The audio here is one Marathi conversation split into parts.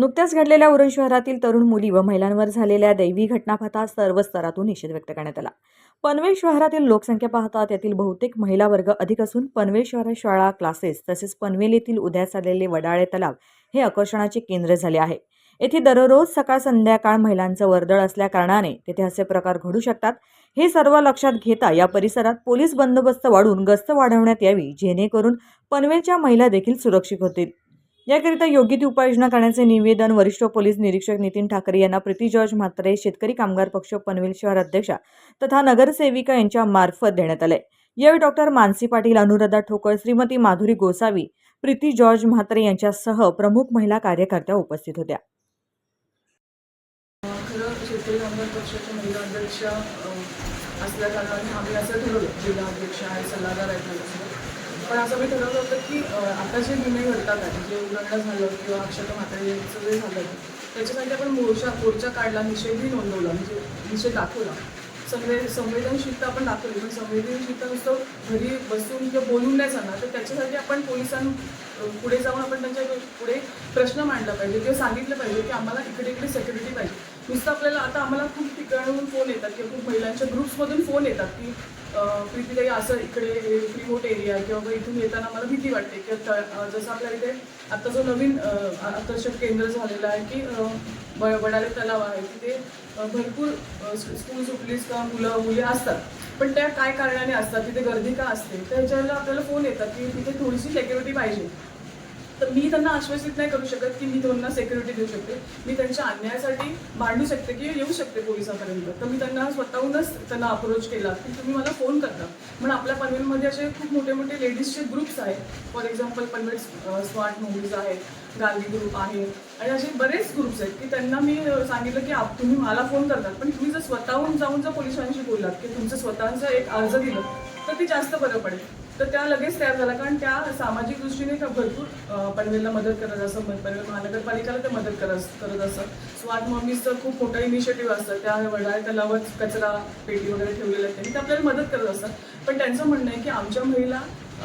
नुकत्याच घडलेल्या उरण शहरातील तरुण मुली व महिलांवर झालेल्या दैवी घटना पाहता सर्व स्तरातून निषेध व्यक्त करण्यात आला. पनवेल शहरातील लोकसंख्या पाहता त्यातील बहुतेक महिला वर्ग अधिक असून पनवेल शहरात शाळा क्लासेस तसेच पनवेल येथील उद्यास आलेले वडाळे तलाव हे आकर्षणाचे केंद्र झाले आहे. येथे दररोज सकाळ संध्याकाळ महिलांचं वर्दळ असल्याकारणाने तेथे असे प्रकार घडू शकतात. हे सर्व लक्षात घेता या परिसरात पोलीस बंदोबस्त वाढवून गस्त वाढवण्यात यावी जेणेकरून पनवेलच्या महिला देखील सुरक्षित होतील. याकरिता योग्य ती उपाययोजना करण्याचे निवेदन वरिष्ठ पोलीस निरीक्षक नितीन ठाकरे यांना प्रीती जॉर्ज म्हात्रे शेतकरी कामगार पक्ष पनवेल शहर अध्यक्षा तथा नगरसेविका यांच्या मार्फत देण्यात आले. यावेळी डॉक्टर मानसी पाटील अनुराधा ठोकळ श्रीमती माधुरी गोसावी प्रीती जॉर्ज म्हात्रे यांच्यासह प्रमुख महिला कार्यकर्त्या उपस्थित होत्या. खरं शेतकरी कामगार पक्षाच्या महिला असल्या कारणाने आम्ही असं ठरवलं जिल्हा अध्यक्ष आहे सल्लागार आहेत पण असं मी ठरवलं होतं की आता जे निर्णय घडतात आहे जे उल्लंघन झालं किंवा अक्षता म्हातारी यांचं जे झालं त्याच्यासाठी आपण मोर्चा मोर्चा काढला निषेधही नोंदवला म्हणजे निषेध दाखवला. संवे संवेदनशीलता आपण दाखवली पण संवेदनशीलता नुसतं घरी बसून किंवा बोलून नाही जाणार तर त्याच्यासाठी आपण पोलिसां पुढे जाऊन आपण त्यांच्या पुढे प्रश्न मांडला पाहिजे किंवा सांगितलं पाहिजे की आम्हाला इकडे इकडे सेक्युरिटी पाहिजे. नुसतं आपल्याला आता आम्हाला खूप ठिकाणाहून फोन येतात किंवा खूप महिलांच्या ग्रुप्समधून फोन येतात की अं, प्रीतीताई असं इकडे रिमोट एरिया किंवा इथून येताना मला भीती वाटते किंवा जसं आपल्या इथे आता जो नवीन आकर्षक केंद्र झालेलं आहे की अं, ब- तलाव आहे तिथे भरपूर स्कूल सुटलीस का मुलं मुली असतात. पण त्या काय कारणाने असतात? तिथे गर्दी का असते? त्याच्याला आपल्याला फोन येतात की तिथे थोडीशी सेक्युरिटी पाहिजे. तर मी त्यांना आश्वासित नाही करू शकत की मी त्यांना सेक्युरिटी देऊ शकते. मी त्यांच्या अन्यायासाठी मांडू शकते की येऊ शकते पोलिसांपर्यंत. तर मी त्यांना स्वतःहूनच त्यांना अप्रोच केला की तुम्ही मला फोन करता. पण आपल्या पनवेलमध्ये असे खूप मोठे मोठे लेडीजचे ग्रुप्स आहेत. For example Panvel smart movies आहेत गांधी ग्रुप आहे. आणि असे बरेच ग्रुप्स आहेत की त्यांना मी सांगितलं की आप- तुम्ही मला फोन करतात. पण तुम्ही जर स्वतःहून जाऊन जर पोलिसांशी बोललात की तुमचं स्वतःचं एक अर्ज दिलं तर ते जास्त बरं पडेल. तर त्या लगेच तयार झाल्या. कारण त्या सामाजिक दृष्टीने त्या भरपूर पनवेलला मदत करत असं पनवेल महानगरपालिकेला ते मदत करत करत असं. स्वाद मम्मीचं खूप मोठं इनिशिएटिव्ह असतं. त्या वडाळ तलावच कचरा पेटी वगैरे ठेवलेल्या आहेत. त्यांनी ते आपल्याला मदत करत असतात. पण त्यांचं म्हणणं आहे की आमच्या महिला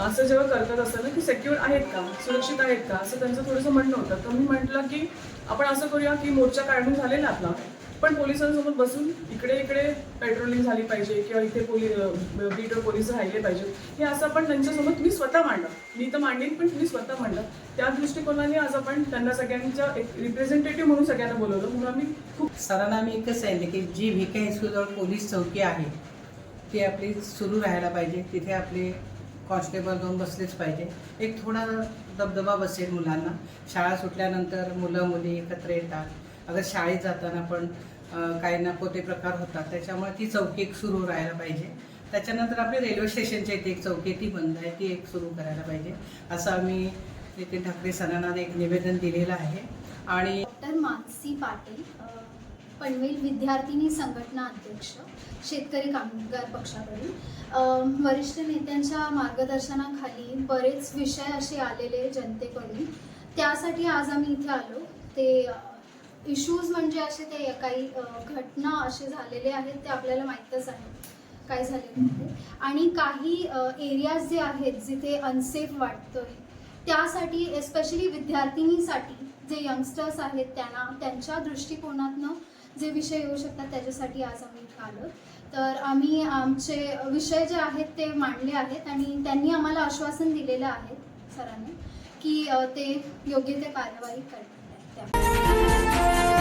असं जेव्हा करतात असताना की सेक्युअर आहेत का? सुरक्षित आहेत का? असं त्यांचं थोडंसं म्हणणं होतं. तर मी म्हटलं की आपण असं करूया की मोर्चा काढून झालेला आपला. पण पोलिसांसोबत बसून इकडे इकडे पेट्रोलिंग झाली पाहिजे किंवा इथे पोलीस बीटवर पोलीस राहिले पाहिजे हे असं आपण त्यांच्यासोबत तुम्ही स्वतः मांडा मी तर मांडेन पण तुम्ही स्वतः मांडा त्या दृष्टिकोनाने आज आपण त्यांना सगळ्यांच्या एक रिप्रेझेंटेटिव्ह म्हणून सगळ्यांना बोलवलं. म्हणून आम्ही खूप सरांना आम्ही एकच सांगितलं की जी भिका हायस्कूलजवळ पोलीस चौकी आहे ती आपली सुरू राहायला पाहिजे. तिथे आपले कॉन्स्टेबल दोन बसलेच पाहिजे. एक थोडा दबदबा बसेल मुलांना. शाळा सुटल्यानंतर मुलं मुली एकत्र येतात. अगर शाळेत जाताना पण काही ना कोते प्रकार होतात त्याच्यामुळे ती चौकी एक सुरू राहायला पाहिजे. त्याच्यानंतर आपली रेल्वे स्टेशनच्या इथे एक चौकी ती बंद आहे ती एक सुरू करायला पाहिजे. असं आम्ही नितीन ठाकरे सरांना एक निवेदन दिलेलं आहे. आणि डॉक्टर मानसी पाटील पनवेल विद्यार्थिनी संघटना अध्यक्ष शेतकरी कामगार पक्षाकडून. वरिष्ठ नेत्यांच्या मार्गदर्शनाखाली बरेच विषय असे आलेले जनतेकडून. त्यासाठी आज आम्ही इथे आलो. ते इश्यूज म्हणजे असे ते काही घटना असे झालेले आहेत ते आपल्याला माहीतच आहे. काय झालेलं आहे. आणि काही एरियाज जे आहेत जिथे अनसेफ वाटतंय त्यासाठी एस्पेशली विद्यार्थिनीसाठी जे यंगस्टर्स आहेत त्यांना त्यांच्या दृष्टिकोनातनं जे विषय येऊ शकतात त्याच्यासाठी आज आम्ही इथे आलो तर आम्ही आमचे विषय जे आहेत ते मांडले आहेत आणि त्यांनी आम्हाला आश्वासन दिलेलं आहे सरांनी की ते योग्य ते कार्यवाही करणार त्या